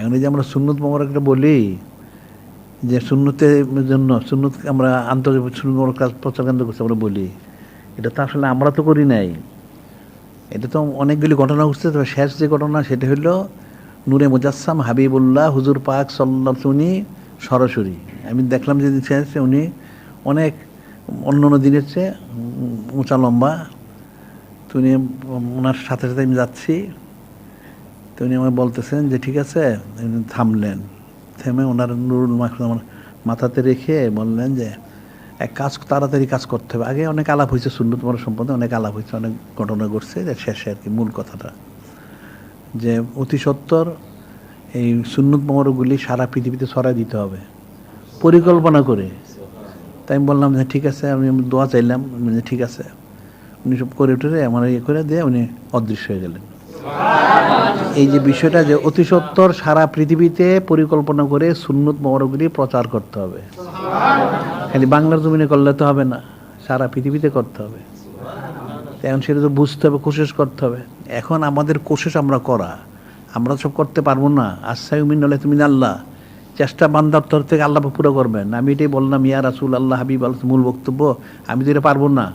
এখন এই যে আমরা সুন্নত মোবারকটা বলি, যে সুন্নতের জন্য, সুন্নত আমরা আন্তর্জাতিক সুন্নত মোবারক কাজ প্রচার কেন্দ্র করছি আমরা বলি, এটা তো আসলে আমরা তো করি নাই। এটা তো অনেকগুলি ঘটনা ঘটছে, তবে শেষ যে ঘটনা সেটা হলো নূরে মুজাসসাম হাবিবুল্লাহ হুজুর পাক সাল্লাহ উনি সরাসরি। আমি দেখলাম যে শেষ উনি অনেক অন্য অন্য দিনের চেয়ে উঁচা লম্বা। তো উনি ওনার সাথে সাথে আমি যাচ্ছি। তো উনি আমাকে বলতেছেন যে, ঠিক আছে থামলেন। থেমে ওনার নুরুল আমার মাথাতে রেখে বললেন যে, এক কাজ, তাড়াতাড়ি কাজ করতে হবে। আগে অনেক আলাপ হয়েছে সুন্নত তোমার সম্পর্কে অনেক আলাপ হয়েছে, অনেক ঘটনা ঘটছে। শেষে আর কি মূল কথাটা। যে, অতি সত্তর এই সুন্নত মোমরগুলি সারা পৃথিবীতে ছড়াই দিতে হবে। পরিকল্পনা করে। তাই আমি বললাম যে, ঠিক আছে, আমি দোয়া চাইলাম। ঠিক আছে। উনি সব করে উঠে আমার ইয়ে করে দিয়ে উনি অদৃশ্য হয়ে গেলেন। এই যে বিষয়টা যে অতি সত্তর সারা পৃথিবীতে পরিকল্পনা করে সুন্নত মোমরগুলি প্রচার করতে হবে। খালি বাংলার জমিনে করলে তো হবে না, সারা পৃথিবীতে করতে হবে। এখন সেটা তো বুঝতে হবে কোশেষ করতে হবে। এখন আমাদের কোশেষ আমরা করা, আমরা সব করতে পারব না। আশাই উমিন নলে তুমি আল্লাহ। চেষ্টা বান্দার তরফ থেকে আল্লাহ পুরো করবেন। আমি এটাই বললাম, ইয়া রাসুল আল্লাহ হাবিব আল্লাহ মূল বক্তব্য। আমি তো এটা পারব না।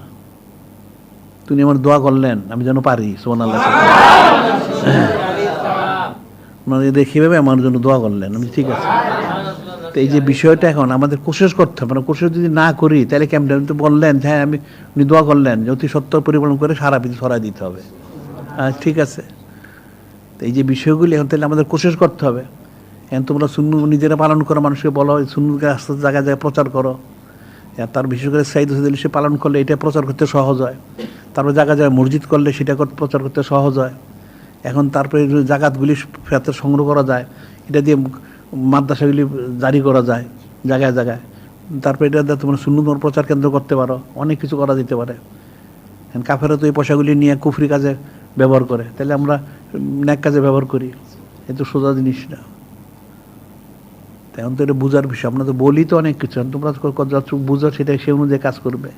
তুমি আমার দোয়া করলেন, আমি যেন পারি সোমান আল্লাহ ওনারা দেখি আমার জন্য দোয়া করলেন, আমি ঠিক আছে। তো এই যে বিষয়টা এখন আমাদের কোশিশ করতে হবে কোশিশ যদি না করি, তাহলে কেমন? আপনি তো বললেন হ্যাঁ আমি, উনি দোয়া করলেন, যে অতি সত্তর পরিপালন করে সারা পৃথিবী ছড়াই দিতে হবে। ঠিক আছে। তো এই যে বিষয়গুলি এখন তাহলে আমাদের কোশিশ করতে হবে। এখন তোমরা শূন্য নিজেরা পালন করো, মানুষকে বলো শূন্যকে আস্তে আস্তে জায়গায় জায়গায় প্রচার করো। তার বিশেষ করে সাইদ হোসেন সে পালন করলে এটা প্রচার করতে সহজ হয়। তারপর জায়গায় জায়গায় মসজিদ করলে সেটা প্রচার করতে সহজ হয়। এখন তারপরে জাগাতগুলি ফেরত সংগ্রহ করা যায়, এটা দিয়ে মাদ্রাসাগুলি জারি করা যায় জায়গায় জায়গায়। তারপরে এটা দিয়ে তোমরা তোমার প্রচার কেন্দ্র করতে পারো, অনেক কিছু করা যেতে পারে। কাফেরা তো এই পয়সাগুলি নিয়ে কুফরি কাজে ব্যবহার করে, তাহলে আমরা ন্যাক কাজে ব্যবহার করি। এ তো সোজা জিনিস না। এখন তো এটা বোঝার বিষয়, আমরা তো বলি তো অনেক কিছু তোমরা যা বুঝো সেটা সে অনুযায়ী কাজ করবে।